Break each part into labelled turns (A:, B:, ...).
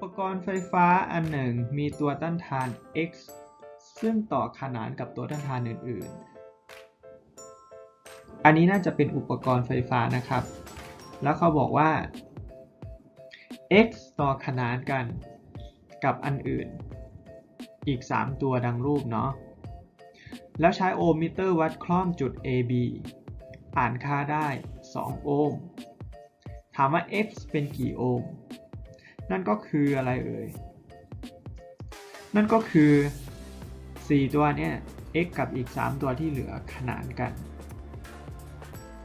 A: ปกรณ์ไฟฟ้าอันหนึ่งมีตัวต้านทาน x ซึ่งต่อขนานกับตัวต้านทานอื่น ๆ อันนี้น่าจะเป็นอุปกรณ์ไฟฟ้านะครับ แล้วเขาบอกว่า x ต่อขนานกันกับอันอื่น อีก 3 ตัวดังรูปเนาะ แล้วใช้โอห์มมิเตอร์วัดคล่อมจุด AB อ่านค่าได้ 2 โอห์ม ถามว่า x เป็นกี่โอห์ม นั่นก็คืออะไรเอ่ย นั่นก็คือ 4 ตัวเนี่ย x กับอีก 3 ตัวที่เหลือขนานกัน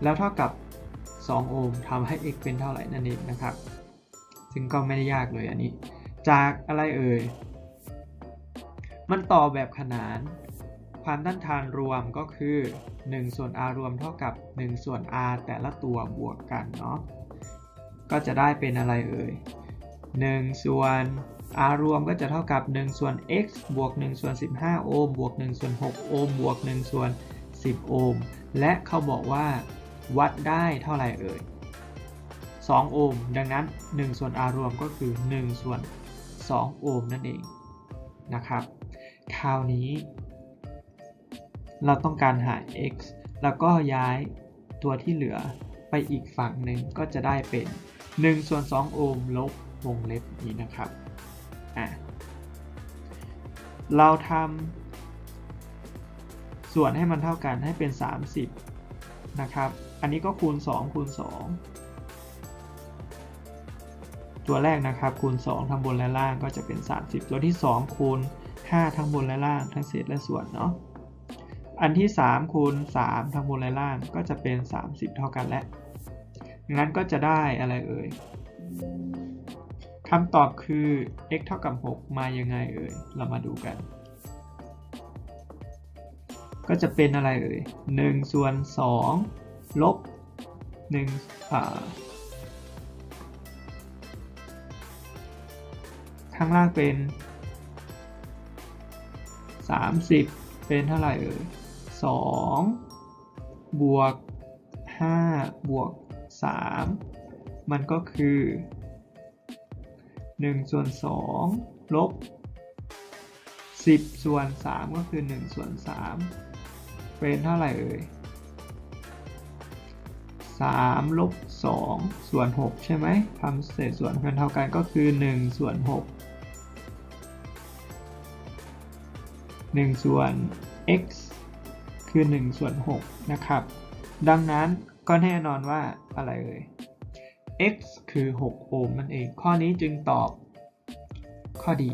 A: แล้วเท่ากับ 2 โอห์มทำให้ x เป็นเท่าไหร่นั่นเองนะครับ ซึ่งก็ไม่ได้ยากเลยอันนี้ จากอะไรเอ่ย มันต่อแบบขนาน ความต้านทานรวมก็คือ 1 ส่วน r รวมเท่ากับ 1 ส่วน r แต่ละตัวบวกกันเนาะ ก็จะได้เป็นอะไรเอ่ย 1 ส่วน r รวมก็จะเท่ากับ 1 ส่วน x บวก 1 ส่วน 15 โอห์มบวก 1 ส่วน 6 โอห์มบวก 1 ส่วน 10 โอห์มและเขาบอกว่าวัดได้เท่าไหร่เอ่ย 2 โอห์มดังนั้น 1 ส่วน r รวมก็คือ 1 ส่วน 2 โอห์มนั่นเองนะครับ คราวนี้ เราต้องการหา x แล้วก็ย้ายตัวที่เหลือไปอีกฝั่งหนึ่งก็จะได้เป็น 1ส่วน2โอห์มลบวงเล็บนี้นะครับอะเราทำส่วนให้มันเท่ากันให้เป็น 30 นะครับ อันนี้ก็คูณ 2 คูณ 2 ตัวแรกนะครับ คูณ 2 ทั้งบนและล่างก็จะเป็น 30 ตัวที่ 2 คูณ 5 ทั้งบนและล่าง ทั้งเศษและส่วนเนาะอันที่ 3 คูณ 3 ทั้งบนและล่างก็จะเป็น 30 เท่ากันและ งั้นก็จะได้อะไรเอ่ยคำตอบคือ x เท่ากับ 6 มายังไงเอ่ย เรามาดูกัน ก็จะเป็นอะไรเอ่ย1ส่วน2ลบ1อ่าข้างล่างเป็น 30 เป็นเท่าไหร่เอ่ย2บวก 5 บวก 3 มันก็คือ 1 ส่วน 2 ลบ 10 ส่วน 3 ก็คือ 1 ส่วน 3 เป็นเท่าไหร่เอ่ย 3 ลบ 2 ส่วน 6 ใช่ไหมทำเศษส่วนกันเท่ากันก็คือ 1 ส่วน 6 1 ส่วน x คือ 1 ส่วน 6 นะครับ ดังนั้นก็แน่นอนว่าอะไรเอ่ย x คือ 6 โอห์มนั่นเอง ข้อนี้จึงตอบ ข้อดี